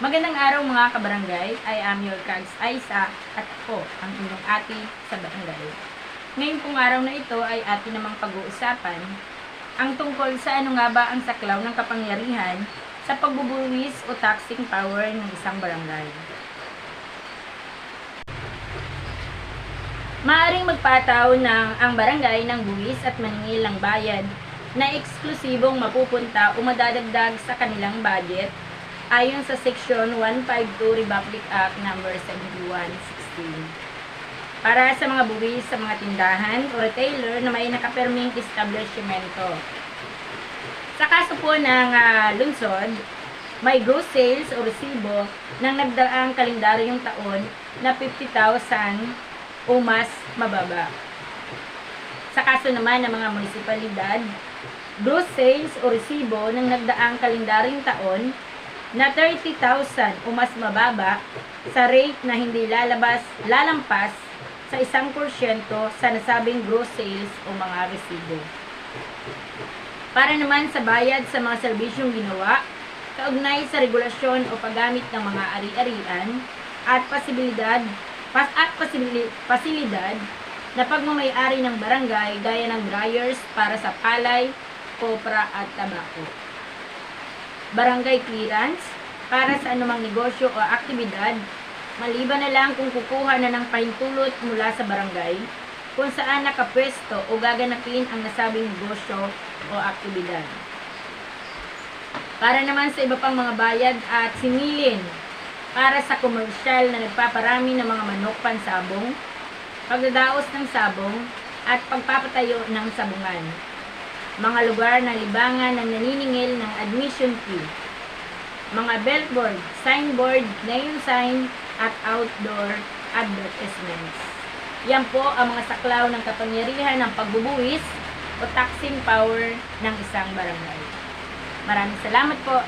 Magandang araw mga kabarangay, I am your Cards Aisa at ako ang inyong ate sa barangay. Ngayon pong araw na ito ay atin namang pag-uusapan ang tungkol sa ano nga ba ang saklaw ng kapangyarihan sa pagbubuwis o taxing power ng isang barangay. Maaring magpataw ng ang barangay ng buwis at maningil ng bayad na eksklusibong mapupunta o madadagdag sa kanilang budget ayon sa Section 152 Republic Act No. 7116. Para sa mga buwis sa mga tindahan o retailer na may nakaperming establishmento. Sa kaso po ng ah, lungsod, may gross sales o resibo ng nagdaang kalendaryong taon na 50,000 o mas mababa. Sa kaso naman ng mga munisipalidad, gross sales o resibo ng nagdaang kalendaryong taon na 30,000 o mas mababa sa rate na hindi lalabas, lalampas sa isang porsyento sa nasabing gross sales o mga resibo. Para naman sa bayad sa mga serbisyong ginawa, kaugnay sa regulasyon o paggamit ng mga ari-arian at pasibilidad pas at pasibili, pasilidad na pagmamayari ng barangay gaya ng dryers para sa palay, kopra at tabako. Barangay clearance para sa anumang negosyo o aktibidad, maliban na lang kung kukuha na ng pahintulot mula sa barangay, kung saan nakapwesto o gaganapin ang nasabing negosyo o aktibidad. Para naman sa iba pang mga bayad at singilin para sa komersyal na nagpaparami ng mga manok pansabong, pagdadaos ng sabong, at pagpapatayo ng sabungan. Mga lugar na libangan na naniningil ng admission fee. Mga billboard, signboard, neon sign, at outdoor advertisements. Yan po ang mga saklaw ng kapangyarihan ng pagbubuwis o taxing power ng isang barangay. Maraming salamat po.